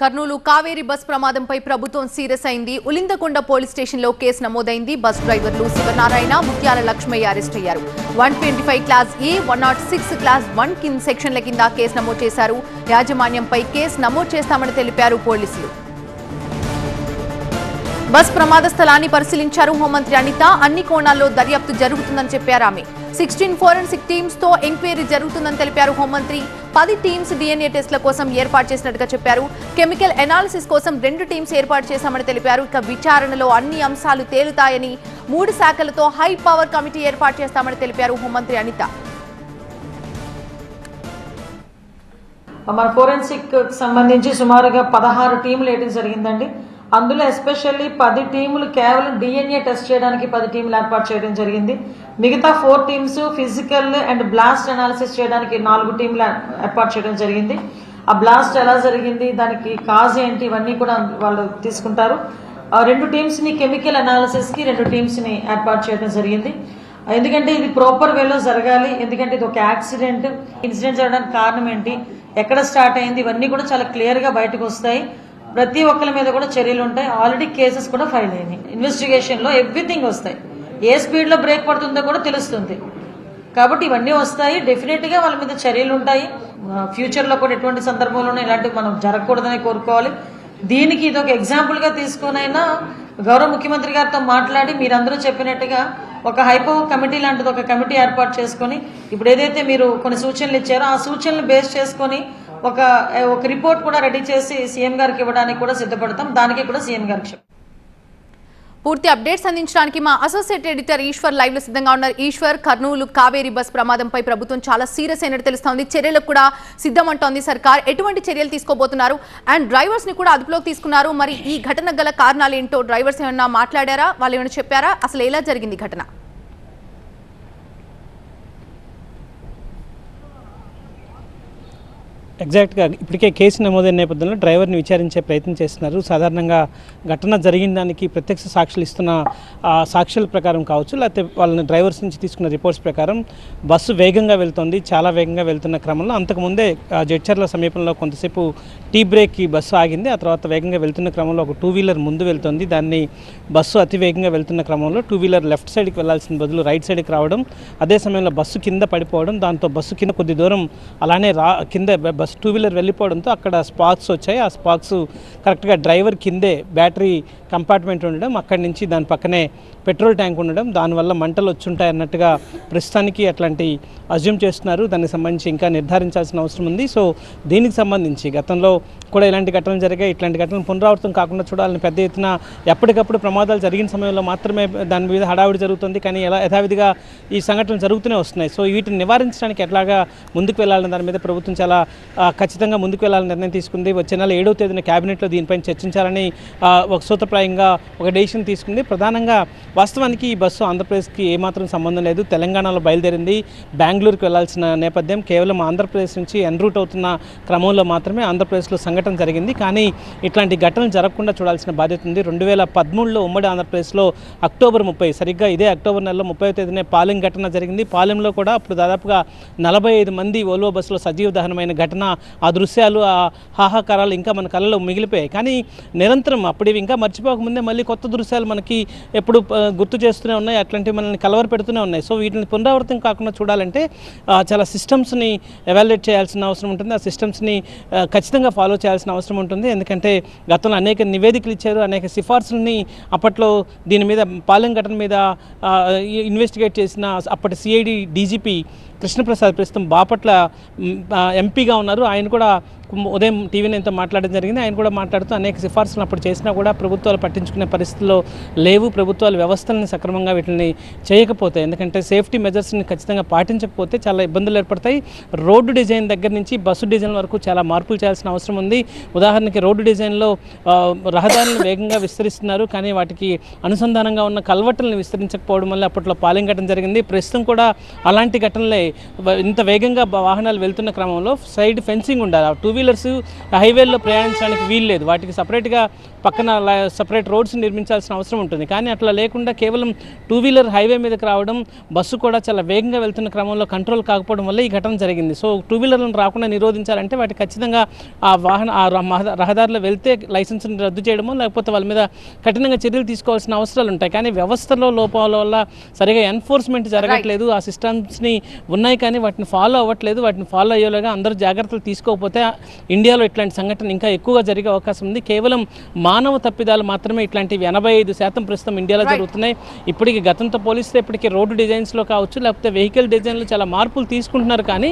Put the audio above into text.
Kurnool Kaveri bus ప్రమాదంపై ప్రభుత్వం serious అయింది. ఉలిందకొండ పోలీస్ స్టేషన్లో కేసు నమోదైంది. బస్ డ్రైవర్లు శివనారాయణ ముత్యాల లక్ష్మయ్య అరెస్ట్ అయ్యారు. One twenty five class A one naught six class one కింద సెక్షన్ల కింద కేసు నమోదు చేశారు. యాజమాన్యంపై కేసు నమోదు చేస్తామని తెలిపారు పోలీసులు. బస్ ప్రమాద స్థలాన్ని పరిశీలించారు హోంమంత్రి అనిత. అన్ని కోణాల్లో దర్యాప్తు జరుగుతుందని చెప్పారు ఆమె. సిక్స్టీన్ ఫోరెన్సిక్ టీమ్స్తో ఎంక్వైరీ జరుగుతుందని తెలిపారు హోంమంత్రి. పది టీమ్స్ డిఎన్ఏ టెస్ట్ల కోసం ఏర్పాటు చేసినట్టుగా చెప్పారు. కెమికల్ ఎనాలిసిస్ కోసం రెండు టీమ్స్ ఏర్పాటు చేశామని తెలిపారు. ఇక విచారణలో అన్ని అంశాలు తేలుతాయని మూడు శాఖలతో హై పవర్ కమిటీ ఏర్పాటు చేస్తామని తెలిపారు హోంమంత్రి అనిత. మన ఫోరెన్సిక్ సంబంధించి సుమారుగా పదహారు టీములు వేయడం జరిగిందండి. అందులో ఎస్పెషల్లీ పది టీములు కేవలం డిఎన్ఏ టెస్ట్ చేయడానికి పది టీములు ఏర్పాటు చేయడం జరిగింది. మిగతా four teams physical and blast analysis చేయడానికి నాలుగు టీములు ఏర్పాటు చేయడం జరిగింది. ఆ బ్లాస్ట్ ఎలా జరిగింది దానికి కాజ్ ఏంటి ఇవన్నీ కూడా వాళ్ళు తీసుకుంటారు. ఆ రెండు టీమ్స్ని కెమికల్ అనాలిసిస్కి రెండు టీమ్స్ని ఏర్పాటు చేయడం జరిగింది. ఎందుకంటే ఇది ప్రాపర్ వేలో జరగాలి ఎందుకంటే ఇది ఒక యాక్సిడెంట్. ఇన్సిడెంట్ జరగడానికి కారణం ఏంటి ఎక్కడ స్టార్ట్ అయింది ఇవన్నీ కూడా చాలా క్లియర్గా బయటకు వస్తాయి. ప్రతి ఒక్కరి మీద కూడా చర్యలు ఉంటాయి. ఆల్రెడీ కేసెస్ కూడా ఫైల్ అయినాయి. ఇన్వెస్టిగేషన్లో ఎవ్రీథింగ్ వస్తాయి. ఏ స్పీడ్లో బ్రేక్ పడుతుందో కూడా తెలుస్తుంది. కాబట్టి ఇవన్నీ వస్తాయి. డెఫినెట్గా వాళ్ళ మీద చర్యలు ఉంటాయి. ఫ్యూచర్లో కూడా ఎటువంటి సందర్భంలోనే ఇలాంటివి మనం జరగకూడదని కోరుకోవాలి. దీనికి ఇది ఒక ఎగ్జాంపుల్గా తీసుకునైనా గౌరవ ముఖ్యమంత్రి గారితో మాట్లాడి మీరందరూ చెప్పినట్టుగా ఒక హైపో కమిటీ లాంటిది ఒక కమిటీ ఏర్పాటు చేసుకొని ఇప్పుడు ఏదైతే మీరు కొన్ని సూచనలు ఇచ్చారో ఆ సూచనలు బేస్ చేసుకొని ఒక ఒక రిపోర్ట్ కూడా రెడీ చేసి సీఎం గారికి ఇవ్వడానికి కూడా సిద్ధపడతాం. దానికి కూడా సీఎం గారికి చెప్తాం పూర్తి అప్డేట్స్ అందించడానికి మా అసోసియేట్ ఎడిటర్ ఈశ్వర్ లైవ్లో సిద్ధంగా ఉన్నారు. ఈశ్వర్ కర్నూలు కావేరీ బస్ ప్రమాదంపై ప్రభుత్వం చాలా సీరియస్ అయినట్టు తెలుస్తోంది. చర్యలకు కూడా సిద్ధమంటోంది సర్కార్. ఎటువంటి చర్యలు తీసుకోబోతున్నారు? అండ్ డ్రైవర్స్ని కూడా అదుపులోకి తీసుకున్నారు. మరి ఈ ఘటన గల కారణాలు ఏంటో డ్రైవర్స్ ఏమన్నా మాట్లాడారా? వాళ్ళు ఏమైనా చెప్పారా? అసలు ఎలా జరిగింది ఘటన? ఎగ్జాక్ట్గా ఇప్పటికే కేసు నమోదైన నేపథ్యంలో డ్రైవర్ని విచారించే ప్రయత్నం చేస్తున్నారు. సాధారణంగా ఘటన జరిగిన దానికి ప్రత్యక్ష సాక్షులు ఇస్తున్న సాక్షుల ప్రకారం కావచ్చు లేకపోతే వాళ్ళని డ్రైవర్స్ నుంచి తీసుకున్న రిపోర్ట్స్ ప్రకారం బస్సు వేగంగా వెళ్తుంది చాలా వేగంగా వెళ్తున్న క్రమంలో. అంతకుముందే జడ్చర్ల సమీపంలో కొంతసేపు టీ బ్రేక్కి బస్సు ఆగింది. ఆ తర్వాత వేగంగా వెళ్తున్న క్రమంలో ఒక టూ వీలర్ ముందు వెళ్తుంది. దాన్ని బస్సు అతి వేగంగా వెళ్తున్న క్రమంలో టూ వీలర్ లెఫ్ట్ సైడ్కి వెళ్ళాల్సిన బదులు రైట్ సైడ్కి రావడం అదే సమయంలో బస్సు కింద పడిపోవడం దాంతో బస్సు కింద కొద్ది దూరం అలానే రా కింద బస్సు టూ వీలర్ వెళ్ళిపోవడంతో అక్కడ స్పార్క్స్ వచ్చాయి. ఆ స్పార్క్స్ కరెక్ట్గా డ్రైవర్ కిందే బ్యాటరీ కంపార్ట్మెంట్ ఉండడం అక్కడి నుంచి దాని పక్కనే పెట్రోల్ ట్యాంక్ ఉండడం దానివల్ల మంటలు వచ్చుంటాయి అన్నట్టుగా ప్రస్తుతానికి అట్లాంటి అజ్యూమ్ చేస్తున్నారు. దానికి సంబంధించి ఇంకా నిర్ధారించాల్సిన అవసరం ఉంది. సో దీనికి సంబంధించి గతంలో కూడా ఇలాంటి ఘటనలు జరిగాయి. ఇట్లాంటి ఘటనలు పునరావృతం కాకుండా చూడాలని పెద్ద ఎత్తున ఎప్పటికప్పుడు ప్రమాదాలు జరిగిన సమయంలో మాత్రమే దాని మీద హడావిడి జరుగుతుంది. కానీ ఎలా యథావిధిగా ఈ సంఘటనలు జరుగుతూనే వస్తున్నాయి. సో వీటిని నివారించడానికి ఎట్లాగా ముందుకు వెళ్ళాలని దాని మీద ప్రభుత్వం చాలా ఖచ్చితంగా ముందుకు వెళ్ళాలని నిర్ణయం తీసుకుంది. వచ్చే నెల ఏడవ తేదీన క్యాబినెట్లో దీనిపైన చర్చించాలని ఒక సూత్రప్రాయంగా ఒక డెసిషన్ తీసుకుంది. ప్రధానంగా వాస్తవానికి ఈ బస్సు ఆంధ్రప్రదేశ్కి ఏమాత్రం సంబంధం లేదు. తెలంగాణలో బయలుదేరింది. బెంగళూరుకి వెళ్ళాల్సిన నేపథ్యం కేవలం ఆంధ్రప్రదేశ్ నుంచి ఎన్ రూట్ అవుతున్న క్రమంలో మాత్రమే ఆంధ్రప్రదేశ్లో సంఘటన జరిగింది. కానీ ఇట్లాంటి ఘటనలు జరగకుండా చూడాల్సిన బాధ్యత ఉంది. రెండు వేల పదమూడులో ఉమ్మడి ఆంధ్రప్రదేశ్లో అక్టోబర్ ముప్పై సరిగ్గా ఇదే అక్టోబర్ నెలలో ముప్పై తేదీనే పాలెం ఘటన జరిగింది. పాలెంలో కూడా అప్పుడు దాదాపుగా నలభై ఐదు మంది ఓల్వో బస్సులో సజీవ దహనమైన ఘటన ఆ దృశ్యాలు ఆ హాహాకారాలు ఇంకా మన కళ్ళలో మిగిలిపోయాయి. కానీ నిరంతరం అప్పుడు ఇంకా మర్చిపోకముందే మళ్ళీ కొత్త దృశ్యాలు మనకి ఎప్పుడు గుర్తు చేస్తూనే ఉన్నాయి. అట్లాంటివి మనల్ని కలవర పెడుతూనే ఉన్నాయి. సో వీటిని పునరావృతం కాకుండా చూడాలంటే చాలా సిస్టమ్స్ని ఎవాల్యుయేట్ చేయాల్సిన అవసరం ఉంటుంది. ఆ సిస్టమ్స్ని ఖచ్చితంగా ఫాలో చేయాల్సిన అవసరం ఉంటుంది. ఎందుకంటే గతంలో అనేక నివేదికలు ఇచ్చారు అనేక సిఫార్సులని అప్పట్లో దీని మీద పాలెం ఘటన మీద ఇన్వెస్టిగేట్ చేసిన అప్పటి సిఐడి డీజీపీ కృష్ణప్రసాద్ ప్రస్తుతం బాపట్ల ఎంపీగా ఉన్నారు. ఆయన కూడా ఉదయం టీవీ ఎంతో మాట్లాడడం జరిగింది. ఆయన కూడా మాట్లాడుతూ అనేక సిఫార్సులు అప్పుడు చేసినా కూడా ప్రభుత్వాలు పట్టించుకునే పరిస్థితుల్లో లేవు. ప్రభుత్వాలు వ్యవస్థలను సక్రమంగా వీటిని చేయకపోతే ఎందుకంటే సేఫ్టీ మెజర్స్ని ఖచ్చితంగా పాటించకపోతే చాలా ఇబ్బందులు ఏర్పడతాయి. రోడ్డు డిజైన్ దగ్గర నుంచి బస్సు డిజైన్ వరకు చాలా మార్పులు చేయాల్సిన అవసరం ఉంది. ఉదాహరణకి రోడ్డు డిజైన్లో రహదారులను వేగంగా విస్తరిస్తున్నారు. కానీ వాటికి అనుసంధానంగా ఉన్న కల్వట్టులను విస్తరించకపోవడం వల్ల అప్పట్లో పాలెం ఘటన జరిగింది. ప్రస్తుతం కూడా అలాంటి ఘటనలే. ఇంత వేగంగా వాహనాలు వెళ్తున్న క్రమంలో సైడ్ ఫెన్సింగ్ ఉండాలి. ఆ టూ వీలర్ వీలర్స్ హైవేల్లో ప్రయాణించడానికి వీలు లేదు. వాటికి సపరేట్గా పక్కన సపరేట్ రోడ్స్ నిర్మించాల్సిన అవసరం ఉంటుంది. కానీ అట్లా లేకుండా కేవలం టూ వీలర్ హైవే మీదకి రావడం బస్సు కూడా చాలా వేగంగా వెళ్తున్న క్రమంలో కంట్రోల్ కాకపోవడం వల్ల ఈ ఘటన జరిగింది. సో టూ వీలర్లను రాకుండా నిరోధించాలంటే వాటి ఖచ్చితంగా ఆ వాహన ఆ రహదారిలో వెళ్తే లైసెన్స్ని రద్దు చేయడమో లేకపోతే వాళ్ళ మీద కఠినంగా చర్యలు తీసుకోవాల్సిన అవసరాలు ఉంటాయి. కానీ వ్యవస్థలో లోపాల వల్ల సరిగా ఎన్ఫోర్స్మెంట్ జరగట్లేదు. ఆ సిస్టమ్స్ని ఉన్నాయి కానీ వాటిని ఫాలో అవ్వట్లేదు. వాటిని ఫాలో అయ్యేలాగా అందరూ జాగ్రత్తలు తీసుకోకపోతే ఇండియాలో ఇట్లాంటి సంఘటన ఇంకా ఎక్కువగా జరిగే అవకాశం ఉంది. కేవలం మానవ తప్పిదాలు మాత్రమే ఇట్లాంటివి ఎనభై ఐదు శాతం ప్రస్తుతం ఇండియాలో జరుగుతున్నాయి. ఇప్పటికి గతంతో పోలిస్తే ఇప్పటికి రోడ్డు డిజైన్స్లో కావచ్చు లేకపోతే వెహికల్ డిజైన్లో చాలా మార్పులు తీసుకుంటున్నారు కానీ